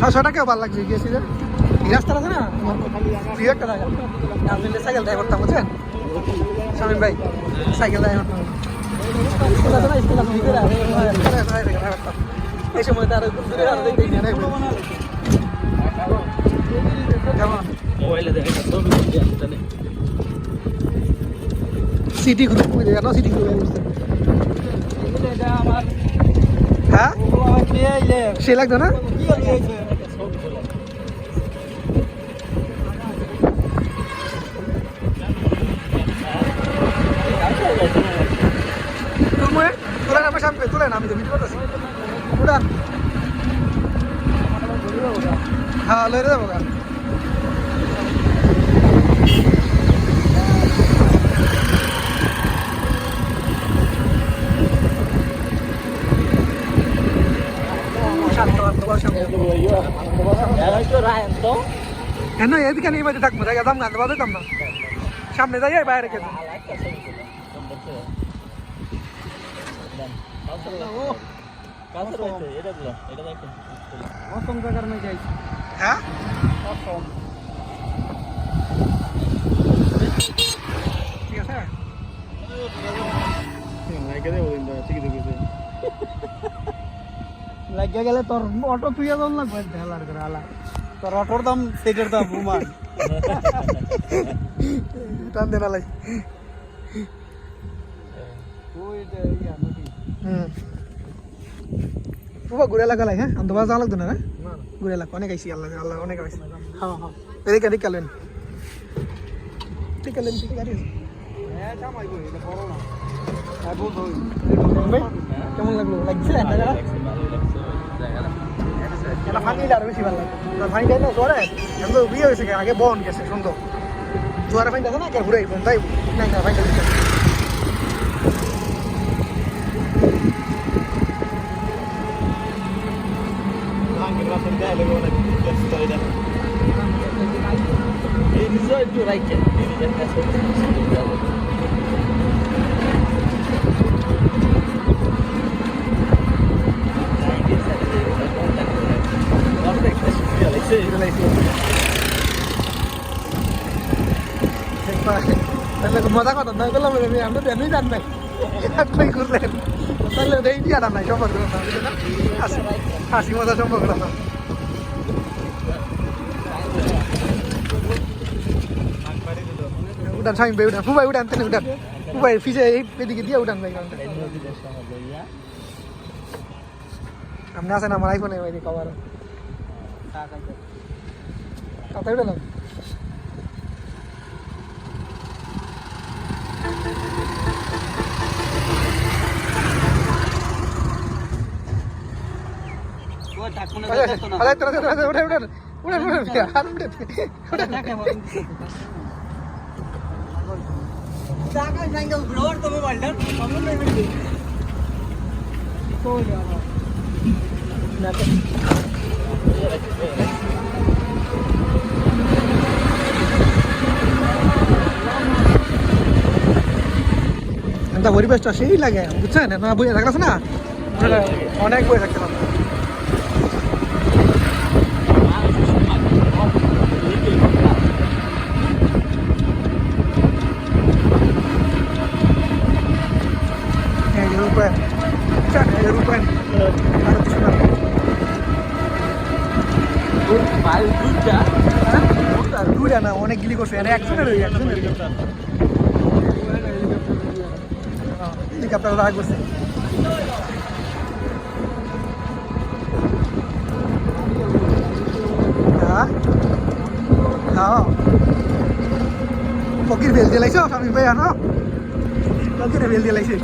ছশো টাকাও ভালো লাগছে গিয়েছি যে এই রাস্তাটা আছে না? প্রিয় একটা জায়গা সাইকেল ড্রাইভ করতাম বুঝছেন? শামিম ভাই সাইকেল ড্রাইভ করতাম। এই সময় তার দূরে আর দেখতে সিটি ওই সিটি আমার হ্যাঁ? আমার সে লাগতো না? কি হয়েছে ছবি তোলা তুলমুয়ে তুলে না সামনে, তুলে না আমি তো ভিডিও করতেছি। উড়ান হ্যাঁ লড়ে যাব গা শান্ত কেন এদিকে নিয়ে বাজে থাকব জায়গা দাম গান বাদে না সামনে যাই বাইরে খেতে অসম জায়গার মধ্যে হ্যাঁ? লাগিয়ে গেলে তোর অটো তুইয়া দল লাগবে ঢেলার করে আলা। তোর অটোর দাম সেটার দাম বুমান টান দে নদী বাবা ঘুরে এলাকা লাই হ্যাঁ? আন্দোবাজ যাওয়া লাগতো না না না। ঘুরে এলাকা অনেক আইসি আল্লাহ আল্লাহ অনেক আইসি হ্যাঁ হ্যাঁ। এদিকে এদিকে কালেন। ঠিক কালেন ঠিক আছে হ্যাঁ এটা না। হ্যাঁ কেমন লাগল? লাগছে এটা ফানি আরও বেশি ভালো লাগতো না ফানি দেয় না জোরে কিন্তু বিয়ে হয়েছে, আগে বন গেছে, সুন্দর। জোয়ারে ফাইন দেখো না কে ঘুরে আইবো তাই না ফাইন দিচ্ছে তাহলে মজা কথা না বললাম আমি আমরা জানি জান নাই আপনি করলেন তাহলে এই দিয়া না নাই সম্পর্ক হাসি মজা সম্পর্ক না। উঠান স্বামী ভাই, উঠান। ফুবাই উঠান তেনে উঠান। ফুবাই ফিসে এই এদিকে দিয়ে উঠান ভাই আপনি আসেন আমার আইফোনে ওই কভার कातडे लाग जागा পরিবেশটা সেই লাগে, বুঝছেন? না, বই থাকলাস না? অনেক বই থাকতে হ্যাঁ? অনেক গিলি করছে। একজনের একজনের হেলিকপ্টার রাগ করছে হ্যাঁ? হ্যাঁ। ফকির ভেল দিয়ে লাইছ? স্বামী ভাই আনো ফকিরে ভেল দিয়ে লাইছে।